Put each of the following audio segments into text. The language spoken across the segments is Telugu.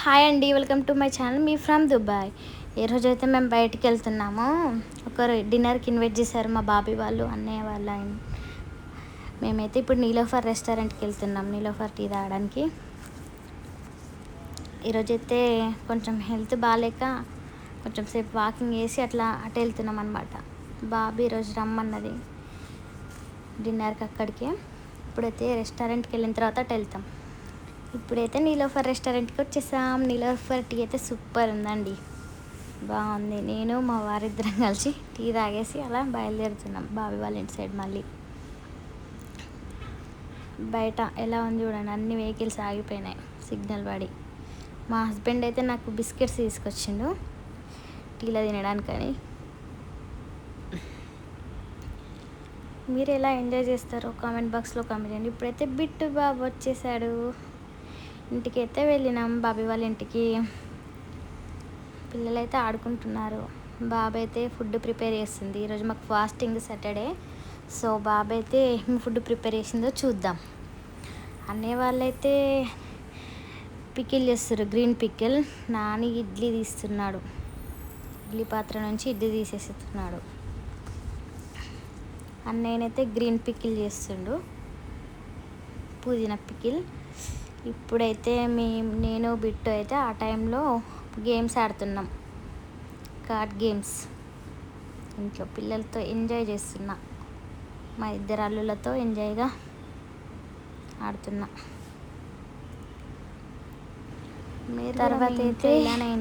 హాయ్ అండి వెల్కమ్ టు మై ఛానల్. మీ ఫ్రమ్ దుబాయ్. ఏ రోజు అయితే మేము బయటికి వెళ్తున్నాము ఒకరు డిన్నర్కి ఇన్వైట్ చేశారు మా బాబీ వాళ్ళు అన్నయ్య వాళ్ళ ఆయన. మేమైతే ఇప్పుడు నీలోఫర్ రెస్టారెంట్కి వెళ్తున్నాం నీలోఫర్ టీ తాగడానికి. ఈరోజైతే కొంచెం హెల్త్ బాగాలేక కొంచెం సేపు వాకింగ్ చేసి అట్లా అటు వెళ్తున్నాం అనమాట బాబీ ఈరోజు రమ్మన్నది డిన్నర్కి అక్కడికి. ఇప్పుడైతే రెస్టారెంట్కి వెళ్ళిన తర్వాత అటు వెళ్తాం. ఇప్పుడైతే నీలోఫర్ రెస్టారెంట్కి వచ్చేసాం. నీలోఫర్ టీ అయితే సూపర్ ఉందండి. బాగుంది. నేను మా వారిద్దరం కలిసి టీ తాగేసి అలా బయలుదేరుతున్నాం. బావి వాళ్ళ ఇంటి సైడ్ మళ్ళీ. బయట ఎలా ఉంది చూడండి. అన్ని వెహికల్స్ ఆగిపోయినాయి. సిగ్నల్ పడి. మా హస్బెండ్ అయితే నాకు బిస్కెట్స్ తీసుకొచ్చిండు. టీలో తినడానికని. మీరు ఎలా ఎంజాయ్ చేస్తారో కామెంట్ బాక్స్లో కామెంట్ చేయండి. ఇప్పుడైతే బిట్టు బాబు వచ్చేసాడు. ఇంటికి అయితే వెళ్ళినాం. బాబాయ్ వాళ్ళ ఇంటికి పిల్లలైతే ఆడుకుంటున్నారు. బాబు అయితే ఫుడ్ ప్రిపేర్ చేస్తుంది. ఈరోజు మాకు ఫాస్టింగ్ సాటర్డే. సో బాబు అయితే ఏం ఫుడ్ ప్రిపేర్ చేసిందో చూద్దాం. అనే వాళ్ళైతే పికిల్ చేస్తారు గ్రీన్ పికిల్. నాని ఇడ్లీ తీస్తున్నాడు. ఇడ్లీ పాత్ర నుంచి ఇడ్లీ తీసేస్తున్నాడు. అన్నయ్యనైతే గ్రీన్ పికిల్ చేస్తుండు. పుదీనా పికిల్. ఇప్పుడైతే మీ నేను బిట్టు అయితే ఆ టైంలో గేమ్స్ ఆడుతున్నాం. Card games. ఇంట్లో పిల్లలతో ఎంజాయ్ చేస్తున్నా. మా ఇద్దరు అల్లులతో ఎంజాయ్గా ఆడుతున్నా. తర్వాత అయితే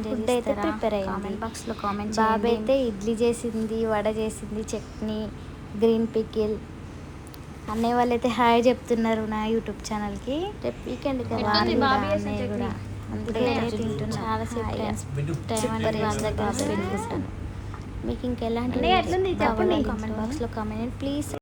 ఫుడ్ అయితే? ప్రిపేర్ అయింది Comment box లో comment బాబు. అయితే ఇడ్లీ చేసింది వడ చేసింది చట్నీ గ్రీన్ పికిల్ అన్నయ్య వాళ్ళు అయితే హాయ్ చెప్తున్నారు నా యూట్యూబ్ ఛానల్కి. రేపు వీకెండ్ కదా కూడా అన్నయ్య అందుకే. టైం Super అనేది వాళ్ళ దగ్గర చేస్తాను. స్పెండ్ చేశాను. మీకు ఇంకెలాంటి. కామెంట్ బాక్స్లో కామెంట్ ప్లీజ్